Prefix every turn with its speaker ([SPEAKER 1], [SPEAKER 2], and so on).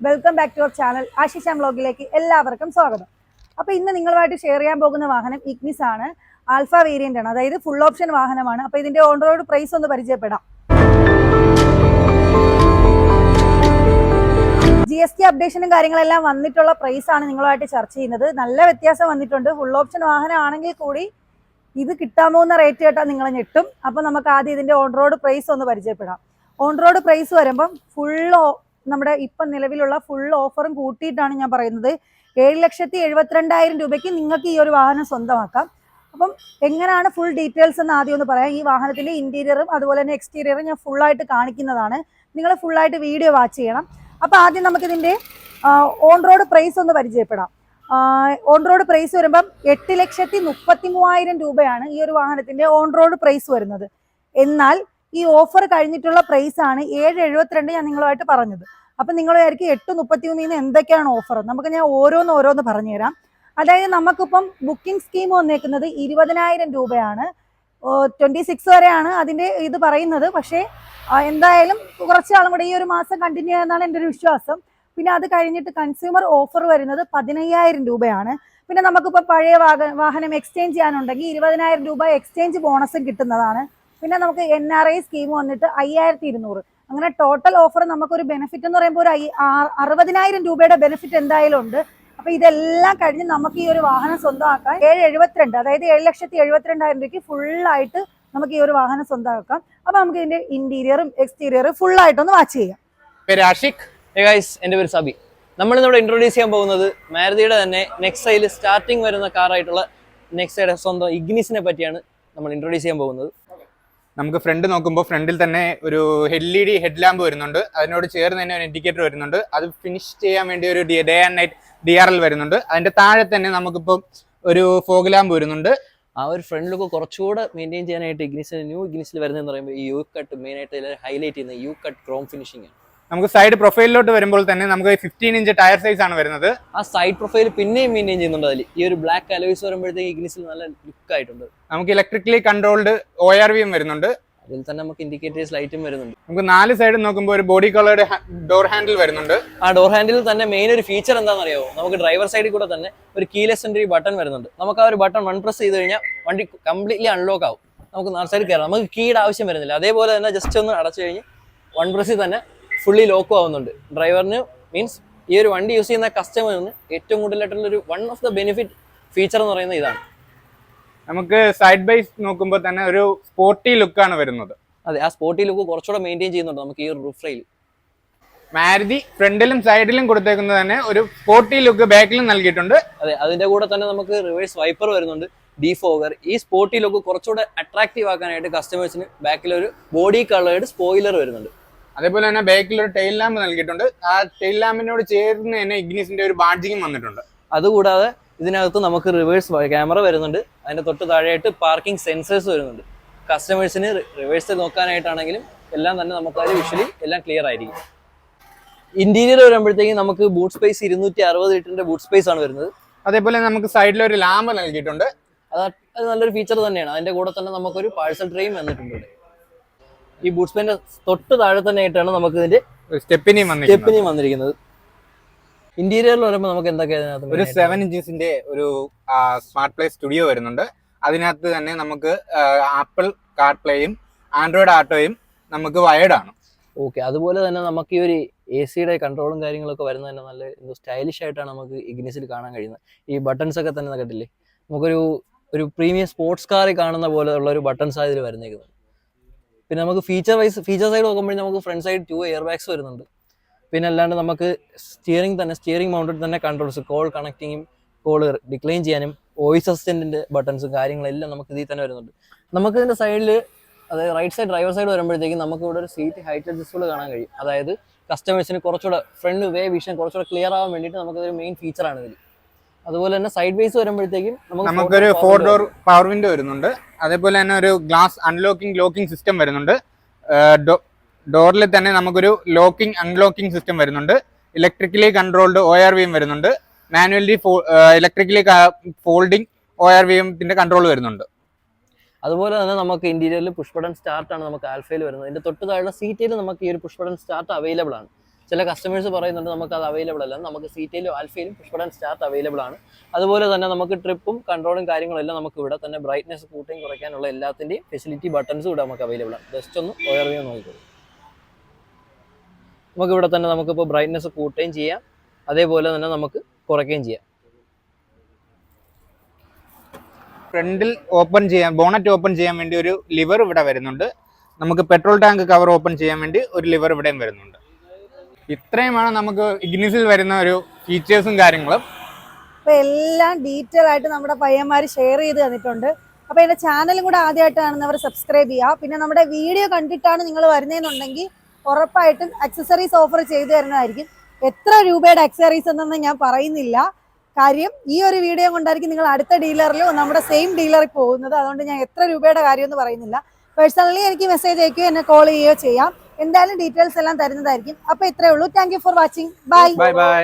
[SPEAKER 1] Welcome back to our channel Ashisha വ്ലോഗിലേക്ക് എല്ലാവർക്കും സ്വാഗതം. അപ്പോൾ ഇന്ന് നിങ്ങളുമായിട്ട് ഷെയർ ചെയ്യാൻ പോകുന്ന വാഹനം ഇഗ്നിസ് ആണ്. ആൽഫ വേരിയന്റ് ആണ്. അതായത് ഫുൾ ഓപ്ഷൻ വാഹനമാണ്. അപ്പോൾ ഇതിന്റെ ഓൺ റോഡ് പ്രൈസ് ഒന്ന് പരിചയപ്പെടാം. ജി എസ് ടി അപ്ഡേഷനും കാര്യങ്ങളെല്ലാം വന്നിട്ടുള്ള പ്രൈസ് ആണ് നിങ്ങളുമായിട്ട് ചർച്ച ചെയ്യുന്നത്. നല്ല വ്യത്യാസം വന്നിട്ടുണ്ട്. ഫുൾ ഓപ്ഷൻ വാഹനമാണെങ്കിൽ കൂടി ഇത് കിട്ടാമോ എന്ന റേറ്റ് കേട്ടാൽ നിങ്ങൾ ഞെട്ടും. അപ്പോൾ നമുക്ക് ആദ്യം ഇതിന്റെ ഓൺ റോഡ് പ്രൈസ് ഒന്ന് പരിചയപ്പെടാം. ഓൺ റോഡ് പ്രൈസ് വരുമ്പം ഫുൾ നമ്മുടെ ഇപ്പം നിലവിലുള്ള ഫുൾ ഓഫറും കൂട്ടിയിട്ടാണ് ഞാൻ പറയുന്നത്. ഏഴ് ലക്ഷത്തി എഴുപത്തിരണ്ടായിരം രൂപയ്ക്ക് നിങ്ങൾക്ക് ഈ ഒരു വാഹനം സ്വന്തമാക്കാം. അപ്പം എങ്ങനെയാണ് ഫുൾ ഡീറ്റെയിൽസ് എന്ന് ആദ്യം ഒന്ന് പറയാം. ഈ വാഹനത്തിന്റെ ഇന്റീരിയറും അതുപോലെ തന്നെ എക്സ്റ്റീരിയറും ഞാൻ ഫുള്ളായിട്ട് കാണിക്കുന്നതാണ്. നിങ്ങൾ ഫുള്ളായിട്ട് വീഡിയോ വാച്ച് ചെയ്യണം. അപ്പോൾ ആദ്യം നമുക്കിതിന്റെ ഓൺ റോഡ് പ്രൈസ് ഒന്ന് പരിചയപ്പെടാം. ഓൺ റോഡ് പ്രൈസ് വരുമ്പം എട്ട് ലക്ഷത്തി മുപ്പത്തി മൂവായിരം രൂപയാണ് ഈ ഒരു വാഹനത്തിന്റെ ഓൺ റോഡ് പ്രൈസ് വരുന്നത്. എന്നാൽ ഈ ഓഫർ കഴിഞ്ഞിട്ടുള്ള പ്രൈസ് ആണ് ഏഴ് എഴുപത്തിരണ്ട് ഞാൻ നിങ്ങളുമായിട്ട് പറഞ്ഞത്. അപ്പൊ നിങ്ങൾ വിചാരിക്കും എട്ട് മുപ്പത്തി മൂന്നിന് എന്തൊക്കെയാണ് ഓഫർ നമുക്ക് ഞാൻ ഓരോന്ന് ഓരോന്ന് പറഞ്ഞുതരാം. അതായത് നമുക്കിപ്പം ബുക്കിംഗ് സ്കീം വന്നേക്കുന്നത് ഇരുപതിനായിരം രൂപയാണ്. ട്വന്റി സിക്സ് വരെയാണ് അതിന്റെ ഇത് പറയുന്നത്. പക്ഷേ എന്തായാലും കുറച്ചാളും കൂടെ ഈ ഒരു മാസം കണ്ടിന്യൂ ചെയ്യുന്നതാണ് എന്റെ ഒരു വിശ്വാസം. പിന്നെ അത് കഴിഞ്ഞിട്ട് കൺസ്യൂമർ ഓഫർ വരുന്നത് പതിനയ്യായിരം രൂപയാണ്. പിന്നെ നമുക്കിപ്പോൾ പഴയ വാഹനം എക്സ്ചേഞ്ച് ചെയ്യാനുണ്ടെങ്കിൽ ഇരുപതിനായിരം രൂപ എക്സ്ചേഞ്ച് ബോണസും കിട്ടുന്നതാണ്. പിന്നെ നമുക്ക് എൻ ആർ ഐ സ്കീം വന്നിട്ട് അയ്യായിരത്തി ഇരുന്നൂറ് അങ്ങനെ ടോട്ടൽ ഓഫർ നമുക്കൊരു ബെനിഫിറ്റ് എന്ന് പറയുമ്പോൾ ഒരു അറുപതിനായിരം രൂപയുടെ ബെനിഫിറ്റ് എന്തായാലും ഉണ്ട്. അപ്പൊ ഇതെല്ലാം കഴിഞ്ഞ് നമുക്ക് ഈ ഒരു വാഹനം സ്വന്തമാക്കാൻ ഏഴ് എഴുപത്തിരണ്ട് അതായത് ഏഴ് ലക്ഷത്തി എഴുപത്തിരണ്ടായിരം രൂപയ്ക്ക് ഫുള്ളായിട്ട് നമുക്ക് ഈ ഒരു വാഹനം സ്വന്തമാക്കാം. അപ്പൊ നമുക്ക് ഇതിന്റെ ഇന്റീരിയറും എക്സ്റ്റീരിയറും ഫുള്ളായിട്ടൊന്ന് വാച്ച് ചെയ്യാം.
[SPEAKER 2] സബി. നമ്മൾ ഇന്നിവിടെ ഇൻട്രൊഡ്യൂസ് ചെയ്യാൻ പോകുന്നത് മാരുതിയുടെ തന്നെ നെക്സയിൽ സ്റ്റാർട്ടിങ് വരുന്ന കാറായിട്ടുള്ള നെക്സയുടെ സ്വന്തം ഇഗ്നിസിനെ പറ്റിയാണ് നമ്മൾ ഇൻട്രൊഡ്യൂസ് ചെയ്യാൻ പോകുന്നത്.
[SPEAKER 3] നമുക്ക് ഫ്രണ്ട് നോക്കുമ്പോൾ ഫ്രണ്ടിൽ തന്നെ ഒരു L E D head lamp വരുന്നുണ്ട്. അതിനോട് ചേർന്ന് തന്നെ ഒരു ഇൻഡിക്കേറ്റർ വരുന്നുണ്ട്. അത് ഫിനിഷ് ചെയ്യാൻ വേണ്ടി ഒരു day and night D R L വരുന്നുണ്ട്. അതിന്റെ താഴെ തന്നെ നമുക്കിപ്പം ഒരു ഫോഗ് ലാമ്പ് വരുന്നുണ്ട്.
[SPEAKER 2] ആ ഒരു ഫ്രണ്ട് ലുക്ക് കുറച്ചുകൂടെ മെയിന്റെയിൻ ചെയ്യാനായിട്ട് ഇഗ്നിസിന് ന്യൂ ഇഗ്നിസിൽ വരുന്നതെന്ന് പറയുമ്പോൾ ഈ യു കട്ട് മെയിനായിട്ട് ഹൈലൈറ്റ് ചെയ്യുന്ന യു കട്ട് ക്രോം ഫിനിഷിംഗ് ആണ്.
[SPEAKER 3] നമുക്ക് സൈഡ് പ്രൊഫൈലിലോട്ട് വരുമ്പോൾ തന്നെ നമുക്ക് ഫിഫ്റ്റീൻ ഇഞ്ച് ടയർ സൈസ് ആണ് വരുന്നത്.
[SPEAKER 2] ആ സൈഡ് പ്രൊഫൈൽ പിന്നെയും മെയിന്റെയിൻ ചെയ്യുന്നുണ്ട് അതിൽ ഈ ഒരു ബ്ലാക്ക് അലോയ്സ് വരുമ്പോഴത്തേക്ക് ഇഗ്നിസിൽ നല്ല ലുക്ക് ആയിട്ടുണ്ട്.
[SPEAKER 3] നമുക്ക് ഇലക്ട്രിക്കലി കൺട്രോൾഡ് ഒ ആർ വിയും വരുന്നുണ്ട്.
[SPEAKER 2] അതിൽ തന്നെ നമുക്ക് ഇൻഡിക്കേറ്റേഴ്സ് ലൈറ്റും വരുന്നുണ്ട്.
[SPEAKER 3] നമുക്ക് നാല് സൈഡ് നോക്കുമ്പോൾ ഒരു ബോഡി കളേർഡ് ഡോർ ഹാൻഡിൽ വരുന്നുണ്ട്.
[SPEAKER 2] ആ ഡോർ ഹാൻഡിൽ തന്നെ മെയിൻ ഒരു ഫീച്ചർ എന്താണെന്ന് അറിയാമോ നമുക്ക് ഡ്രൈവർ സൈഡിൽ കൂടെ തന്നെ ഒരു കീലെസ് എൻട്രി ബട്ടൺ വരുന്നുണ്ട്. നമുക്ക് ആ ഒരു ബട്ടൺ വൺ പ്രസ് ചെയ്ത് കഴിഞ്ഞാൽ വണ്ടി കംപ്ലീറ്റ്ലി അൺലോക്ക് ആവും. നമുക്ക് നാല് സൈഡിൽ കയറാം. നമുക്ക് കീയുടെ ആവശ്യം വരുന്നില്ല. അതേപോലെ തന്നെ ജസ്റ്റ് ഒന്ന് അടച്ചു കഴിഞ്ഞ് വൺ പ്രസ്സിൽ തന്നെ ഫുള്ളി ലോക്കും ആവുന്നുണ്ട്. ഡ്രൈവറിന് മീൻസ് ഈ ഒരു വണ്ടി യൂസ് ചെയ്യുന്ന കസ്റ്റമറിന് ഏറ്റവും കൂടുതലായിട്ടുള്ള ഒരു one of the benefit feature എന്ന് പറയുന്നത് ഇതാണ്.
[SPEAKER 3] നമുക്ക് സൈഡ് ബൈ നോക്കുമ്പോൾ തന്നെ ഒരു സ്പോർട്ടി ലുക്ക് ആണ് വരുന്നത്.
[SPEAKER 2] അതെ ആ സ്പോർട്ടി ലുക്ക് കുറച്ചുകൂടെ മെയിന്റെയിൻ ചെയ്യുന്നുണ്ട് നമുക്ക് ഈ ഒരു റൂഫ്
[SPEAKER 3] മാരുതി ഫ്രണ്ടിലും സൈഡിലും കൊടുത്തേക്കുന്നത് തന്നെ ഒരു സ്പോർട്ടി ലുക്ക് ബാക്കിലും നൽകിയിട്ടുണ്ട്.
[SPEAKER 2] അതെ അതിന്റെ കൂടെ തന്നെ നമുക്ക് റിവേഴ്സ് വൈപ്പർ വരുന്നുണ്ട് ഡിഫോഗർ ഈ സ്പോർട്ടി ലുക്ക് കുറച്ചുകൂടെ അട്രാക്റ്റീവ് ആക്കാനായിട്ട് കസ്റ്റമേഴ്സിന് ബാക്കിൽ ഒരു ബോഡി കളേർഡ് സ്പോയിലർ വരുന്നുണ്ട്.
[SPEAKER 3] അതേപോലെ തന്നെ ബാക്കിൽ ഒരു ടെയിൽ ലാമ്പ് നൽകിയിട്ടുണ്ട്. ആ ടെയിൽ ലാമ്പിനോട് ചേർന്ന് തന്നെ ഇഗ്നിസിന്റെ ഒരു ബാഡ്ജിങ്ങും വന്നിട്ടുണ്ട്.
[SPEAKER 2] അതുകൂടാതെ ഇതിനകത്ത് നമുക്ക് റിവേഴ്സ് ക്യാമറ വരുന്നുണ്ട്. അതിന്റെ തൊട്ട് താഴെയായിട്ട് പാർക്കിംഗ് സെൻസേഴ്സ് വരുന്നുണ്ട്. കസ്റ്റമേഴ്സിന് റിവേഴ്സ് നോക്കാനായിട്ടാണെങ്കിലും എല്ലാം തന്നെ നമുക്ക് വിഷ്വലി എല്ലാം ക്ലിയർ ആയിരിക്കും. ഇന്റീരിയർ വരുമ്പോഴത്തേക്കും നമുക്ക് ബൂട്ട് സ്പേസ് ഇരുന്നൂറ്റി അറുപത് ലിറ്ററിന്റെ ബൂട്ട് സ്പേസ് ആണ് വരുന്നത്.
[SPEAKER 3] അതേപോലെ നമുക്ക് സൈഡിൽ ഒരു ലാമ്പ് നൽകിയിട്ടുണ്ട്.
[SPEAKER 2] അത് നല്ലൊരു ഫീച്ചർ തന്നെയാണ്. അതിന്റെ കൂടെ തന്നെ നമുക്കൊരു പാഴ്സൽ ട്രെയിൻ വന്നിട്ടുണ്ട് ഈ ബൂട്ട് പാന്റ് തൊട്ട് താഴെ തന്നെ ആയിട്ടാണ് നമുക്ക് ഇതിന്റെ
[SPEAKER 3] സ്റ്റെപ്പിനെയും
[SPEAKER 2] സ്റ്റെപ്പിനെയും വന്നിരിക്കുന്നത്. ഇന്റീരിയറിൽ വരുമ്പോൾ നമുക്ക് എന്തൊക്കെയാണ് അതിനകത്ത്
[SPEAKER 3] ഒരു? സെവൻ ഇഞ്ചസിന്റെ ഒരു സ്മാർട്ട് പ്ലേ സ്റ്റുഡിയോ വരുന്നുണ്ട്. അതിനകത്ത് തന്നെ നമുക്ക് ആപ്പിൾ കാർ പ്ലേയും ആൻഡ്രോയിഡ് ആട്ടോയും നമുക്ക് വയർഡ് ആണ്.
[SPEAKER 2] ഓക്കെ അതുപോലെ തന്നെ നമുക്ക് ഈ ഒരു എ സിയുടെ കൺട്രോളും കാര്യങ്ങളൊക്കെ വരുന്നത് തന്നെ നല്ല എന്തോ സ്റ്റൈലിഷ് ആയിട്ടാണ് നമുക്ക് ഇഗ്നിസിൽ കാണാൻ കഴിയുന്നത്. ഈ ബട്ടൺസ് ഒക്കെ തന്നെ കണ്ടില്ലേ? നമുക്കൊരു ഒരു പ്രീമിയം സ്പോർട്സ് കാറിൽ കാണുന്ന പോലെ ഉള്ള ഒരു ബട്ടൺസ് ഇതിൽ വരുന്നേക്കുന്നത് പിന്നെ നമുക്ക് ഫീച്ചർ വൈസ് ഫീച്ചർ സൈഡ് നോക്കുമ്പോൾ നമുക്ക് front side two air bags വരുന്നുണ്ട്. പിന്നെ അല്ലാണ്ട് നമുക്ക് സ്റ്റിയറിംഗ് തന്നെ സ്റ്റിയറിംഗ് മൗണ്ടഡ് തന്നെ കൺട്രോൾസ് കോൾ കണക്റ്റിങ്ങും കോൾ ഡിക്ലൈൻ ചെയ്യാനും വോയിസ് അസിസ്റ്റന്റിന്റെ ബട്ടൺസും കാര്യങ്ങളെല്ലാം നമുക്ക് ഇതിൽ തന്നെ വരുന്നുണ്ട്. നമുക്ക് ഇതിന്റെ സൈഡിൽ അതായത് റൈറ്റ് സൈഡ് ഡ്രൈവർ സൈഡ് വരുമ്പോഴത്തേക്കും നമുക്ക് ഇവിടെ ഒരു സീറ്റ് ഹൈറ്റ് അഡ്ജസ്റ്റബിൾ കാണാൻ കഴിയും. അതായത് കസ്റ്റമേഴ്സിന് കുറച്ചുകൂടെ ഫ്രണ്ട് വേ വിഷൻ കുറച്ചുകൂടെ ക്ലിയർ ആവാൻ വേണ്ടിയിട്ട് നമുക്കൊരു മെയിൻ ഫീച്ചറാണ് ഇതിൽ അതുപോലെ തന്നെ സൈഡ് വൈസ് വരുമ്പോഴത്തേക്കും
[SPEAKER 3] നമുക്കൊരു ഫോർ ഡോർ പവർ വിൻഡോ വരുന്നുണ്ട്. അതേപോലെ തന്നെ ഒരു ഗ്ലാസ് അൺലോക്കിംഗ് ലോക്കിംഗ് സിസ്റ്റം വരുന്നുണ്ട്. ഡോറിൽ തന്നെ നമുക്കൊരു ലോക്കിംഗ് അൺലോക്കിംഗ് സിസ്റ്റം വരുന്നുണ്ട്. ഇലക്ട്രിക്കലി കൺട്രോൾഡ് ഒ ആർ വിയും വരുന്നുണ്ട്. Manually electrically folding O R വിയത്തിന്റെ control വരുന്നുണ്ട്.
[SPEAKER 2] അതുപോലെ തന്നെ നമുക്ക് ഇന്റീരിയറിൽ പുഷ് ബട്ടൺ സ്റ്റാർട്ട് ആണ് നമുക്ക് ആൽഫയിൽ വരുന്നത്. ഇതിന്റെ തൊട്ട് താഴെ സീറ്റിൽ നമുക്ക് ഈ ഒരു പുഷ് ബട്ടൺ സ്റ്റാർട്ട് അവൈലബിൾ ആണ്. ചില കസ്റ്റമേഴ്സ് പറയുന്നുണ്ട് നമുക്ക് അത് അവൈലബിൾ അല്ല. നമുക്ക് സീറ്റയിലും അൽഫയിലും പുഷ്പടൻ സ്റ്റാർട്ട് അവൈലബിൾ ആണ്. അതുപോലെ തന്നെ നമുക്ക് ട്രിപ്പും കൺട്രോളും കാര്യങ്ങളെല്ലാം നമുക്ക് ഇവിടെ തന്നെ ബ്രൈറ്റ്നസ് കൂട്ടുകയും കുറയ്ക്കാനുള്ള എല്ലാത്തിന്റെയും ഫെസിലിറ്റി ബട്ടൺസും ഇവിടെ നമുക്ക് അവൈലബിൾ ആണ്. ജസ്റ്റ് ഒന്ന് ഓയർ വ്യൂ നോക്കിക്കോളൂ. നമുക്ക് ഇവിടെ തന്നെ നമുക്കിപ്പോൾ ബ്രൈറ്റ്നസ് കൂട്ടുകയും ചെയ്യാം. അതേപോലെ തന്നെ നമുക്ക് കുറയ്ക്കുകയും ചെയ്യാം.
[SPEAKER 3] ഫ്രണ്ടിൽ ഓപ്പൺ ചെയ്യാൻ ബോണറ്റ് ഓപ്പൺ ചെയ്യാൻ വേണ്ടി ഒരു ലിവർ ഇവിടെ വരുന്നുണ്ട്. നമുക്ക് പെട്രോൾ ടാങ്ക് കവർ ഓപ്പൺ ചെയ്യാൻ വേണ്ടി ഒരു ലിവർ ഇവിടെയും വരുന്നുണ്ട്. ഇത്രയുമാണ് നമുക്ക് ഇഗ്നിസിൽ വരുന്ന ഒരു ഫീച്ചേഴ്സും കാര്യങ്ങളും.
[SPEAKER 1] അപ്പൊ എല്ലാം ഡീറ്റെയിൽ ആയിട്ട് നമ്മുടെ പയ്യന്മാർ ഷെയർ ചെയ്ത് തന്നിട്ടുണ്ട്. അപ്പൊ എന്റെ ചാനലും കൂടെ ആദ്യമായിട്ട് കാണുന്നവർ സബ്സ്ക്രൈബ് ചെയ്യുക. പിന്നെ നമ്മുടെ വീഡിയോ കണ്ടിട്ടാണ് നിങ്ങൾ വരുന്നതെന്നുണ്ടെങ്കിൽ ഉറപ്പായിട്ടും അക്സസറീസ് ഓഫർ ചെയ്തു തരുന്നതായിരിക്കും. എത്ര രൂപയുടെ അക്സസറീസ് എന്നൊന്നും ഞാൻ പറയുന്നില്ല. കാര്യം ഈ ഒരു വീഡിയോ കൊണ്ടായിരിക്കും നിങ്ങൾ അടുത്ത ഡീലറിലോ നമ്മുടെ സെയിം ഡീലറിൽ പോകുന്നത്. അതുകൊണ്ട് ഞാൻ എത്ര രൂപയുടെ കാര്യമൊന്നും പറയുന്നില്ല. പേഴ്സണലി എനിക്ക് മെസ്സേജ് അയക്കുകയോ എന്നെ കോൾ ചെയ്യുകയോ ചെയ്യാം. എന്തായാലും ഡീറ്റെയിൽസ് എല്ലാം തരുന്നതായിരിക്കും. അപ്പൊ ഇത്രേ ഉള്ളൂ. Thank you for watching bye
[SPEAKER 3] bye bye